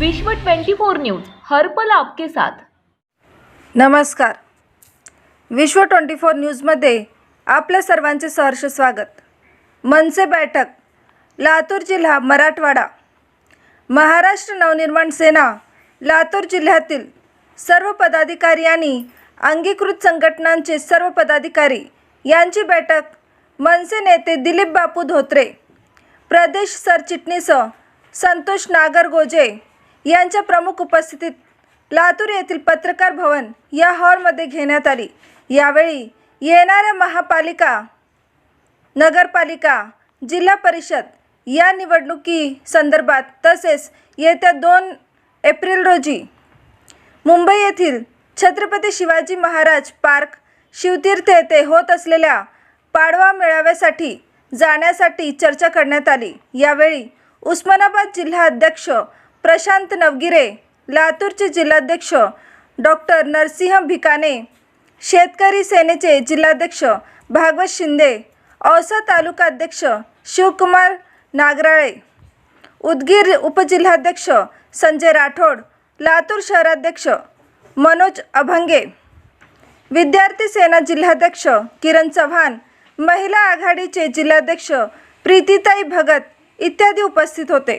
विश्व 24 न्यूज हर्पल आपके साथ. नमस्कार. विश्व ट्वेंटी फोर न्यूजमध्ये आपल्या सर्वांचे सहर्ष स्वागत. मनसे बैठक लातूर जिल्हा मराठवाडा. महाराष्ट्र नवनिर्माण सेना लातूर जिल्ह्यातील सर्व पदाधिकारी आणि अंगीकृत संघटनांचे सर्व पदाधिकारी यांची बैठक मनसे नेते दिलीप बापू धोत्रे प्रदेश सरचिटणीस संतोष नागरगोजे यांच्या प्रमुख उपस्थितीत लातूर येथील पत्रकार भवन या हॉलमध्ये घेण्यात आली. यावेळी येणाऱ्या महापालिका नगरपालिका जिल्हा परिषद या निवडणुकी संदर्भात तसेच येत्या दोन एप्रिल रोजी मुंबई येथील छत्रपती शिवाजी महाराज पार्क शिवतीर्थ येथे होत असलेल्या पाडवा मेळाव्यासाठी जाण्यासाठी चर्चा करण्यात आली. यावेळी उस्मानाबाद जिल्हा अध्यक्ष प्रशांत नवगिरे लातूरचे जिल्हाध्यक्ष डॉक्टर नरसिंह भिकाने शेतकरी सेनेचे जिल्हाध्यक्ष भागवत शिंदे औसा तालुकाध्यक्ष शिवकुमार नागराळे उदगीर उपजिल्हाध्यक्ष संजय राठोड लातूर शहराध्यक्ष मनोज अभंगे विद्यार्थी सेना जिल्हाध्यक्ष किरण चव्हाण महिला आघाडीचे जिल्हाध्यक्ष प्रीतीताई भगत इत्यादी उपस्थित होते.